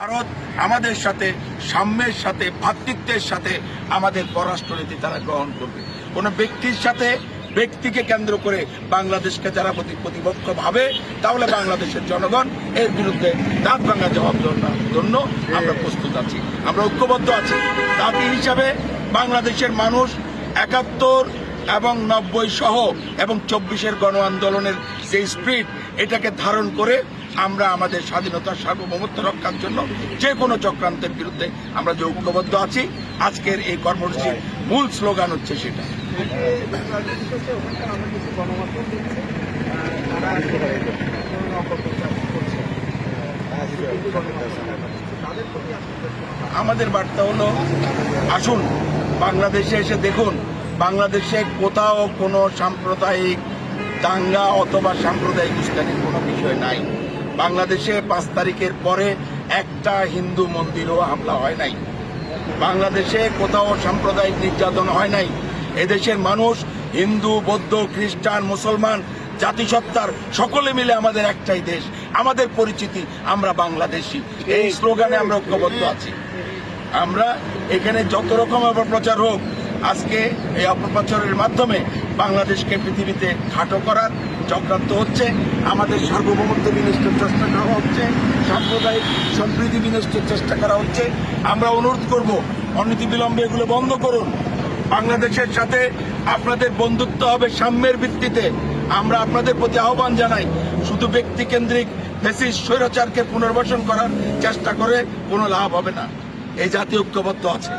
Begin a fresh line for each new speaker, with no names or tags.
ভারত আমাদের সাথে সাম্যের সাথে ভাতৃত্বের সাথে আমাদের পররাষ্ট্রনীতি তারা গ্রহণ করবে। কোনো ব্যক্তির সাথে ব্যক্তিকে কেন্দ্র করে বাংলাদেশকে যারা প্রতি- প্রতিপক্ষ ভাবে তাহলে বাংলাদেশের জনগণ এর বিরুদ্ধে দাঁত ভাঙা জবাব জন্য আমরা প্রস্তুত আছি। আমরা ঐক্যবদ্ধ আছি। জাতি হিসাবে বাংলাদেশের মানুষ একাত্তর এবং নব্বই সহ এবং চব্বিশের গণ আন্দোলনের যে স্পিরিট এটাকে ধারণ করে আমরা আমাদের স্বাধীনতার সার্বভৌমত্ব রক্ষার জন্য যে কোনো চক্রান্তের বিরুদ্ধে আমরা যে ঐক্যবদ্ধ আছি। আজকের এই কর্মসূচির মূল স্লোগান হচ্ছে সেটা। আমাদের বার্তা হলো, আসুন, বাংলাদেশে এসে দেখুন বাংলাদেশে কোথাও কোনো সাম্প্রদায়িক দাঙ্গা অথবা সাম্প্রদায়িক উস্কানির কোনো বিষয় নাই। বাংলাদেশে পাঁচ তারিখের পরে একটা হিন্দু মন্দিরও হামলা হয় নাই। বাংলাদেশে কোথাও সাম্প্রদায়িক নির্যাতন হয় নাই। এদেশের মানুষ, হিন্দু, বৌদ্ধ, খ্রিস্টান, মুসলমান, জাতিসত্তার সকলে মিলে আমাদের একটাই দেশ, আমাদের পরিচিতি, আমরা বাংলাদেশি। এই স্লোগানে আমরা ঐক্যবদ্ধ আছি। আমরা এখানে যত রকম অপপ্রচার হোক আজকে এই অপপ্রচারের মাধ্যমে বাংলাদেশকে পৃথিবীতে খাটো করার চক্রান্ত হচ্ছে, আমাদের সার্বভৌমত্ব বিনষ্টের চেষ্টা করা হচ্ছে, সাম্প্রদায়িক সম্প্রীতি বিনষ্টের চেষ্টা করা হচ্ছে। আমরা অনুরোধ করব, অনতি বিলম্বে এগুলো বন্ধ করুন। বাংলাদেশের সাথে আপনাদের বন্ধুত্ব হবে সাম্যের ভিত্তিতে। আমরা আপনাদের প্রতি আহ্বান জানাই, শুধু ব্যক্তি কেন্দ্রিক ফেসিস স্বৈরাচারকে পুনর্বাসন করার চেষ্টা করে কোনো লাভ হবে না। এই জাতীয় ঐক্যবদ্ধ আছে।